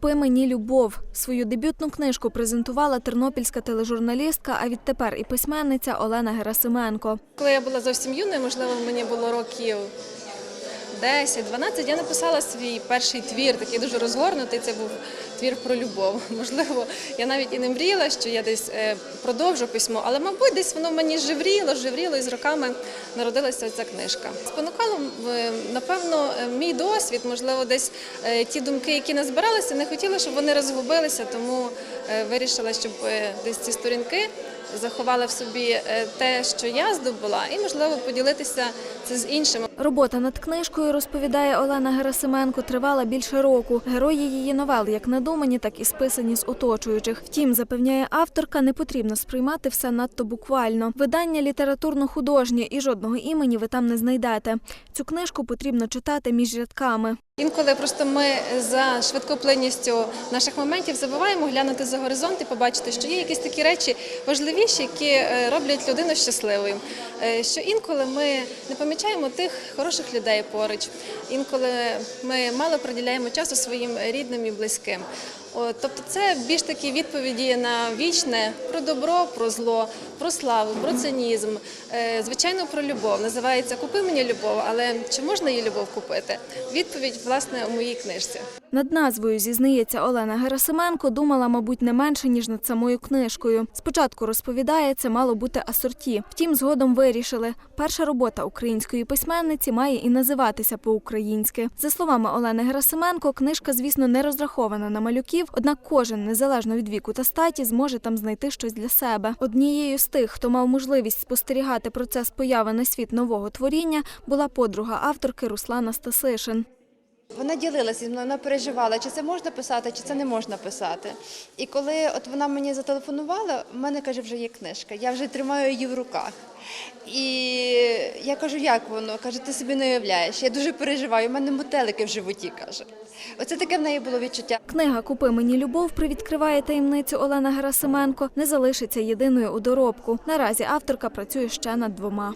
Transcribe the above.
Купи мені любов. Свою дебютну книжку презентувала тернопільська тележурналістка, а відтепер і письменниця Олена Герасименко. Коли я була зовсім юною, можливо, мені було років 10-12, я написала свій перший твір, такий дуже розгорнутий. Це був твір про любов. Можливо, я навіть і не мріяла, що я десь е, продовжу письмо, але, мабуть, десь воно мені живріло, живріло, і з роками народилася ця книжка. Спонукало, напевно, е, мій досвід, можливо, десь е, ті думки, які назбиралися, не хотіла, щоб вони розгубилися, тому вирішила, щоб десь ці сторінки заховала в собі е, те, що я здобула, і можливо поділитися це з іншими. Робота над книжкою, розповідає Олена Герасименко, тривала більше року. Герої її новел як надумані, так і списані з оточуючих. Втім, запевняє авторка, не потрібно сприймати все надто буквально. Видання літературно-художнє і жодного імені ви там не знайдете. Цю книжку потрібно читати між рядками. Інколи просто ми за швидкоплинністю наших моментів забуваємо глянути за горизонт і побачити, що є якісь такі речі важливіші, які е, роблять людину щасливою. Е, Що інколи ми не помічаємо тих хороших людей поруч, інколи ми мало приділяємо часу своїм рідним і близьким. Тобто це більш такі відповіді на вічне про добро, про зло, про славу, про цинізм, е, звичайно, про любов. Називається Купи мені любов, але чи можна її любов купити? Відповідь власне у моїй книжці. Над назвою зізнається Олена Герасименко, думала, мабуть, не менше ніж над самою книжкою. Спочатку розповідає, це мало бути асорті. Втім, згодом вирішили. Перша робота української письменниці має і називатися по-українськи. За словами Олени Герасименко, книжка, звісно, не розрахована на малюків, однак кожен, незалежно від віку та статі, зможе там знайти щось для себе. Однією з тих, хто мав можливість спостерігати процес появи на світ нового творіння, була подруга авторки Руслана Стасишин. Вона ділилася зі мною, вона переживала, чи це можна писати, чи це не можна писати. І коли от вона мені зателефонувала, в мене каже, вже є книжка. Я вже тримаю її в руках. І я кажу, як воно? Каже, ти собі не уявляєш. Я дуже переживаю, у мене мотелики в животі каже. Оце таке в неї було відчуття. Книга Купи мені любов привідкриває таємницю Олена Герасименко. Не залишиться єдиною у доробку. Наразі авторка працює ще над двома.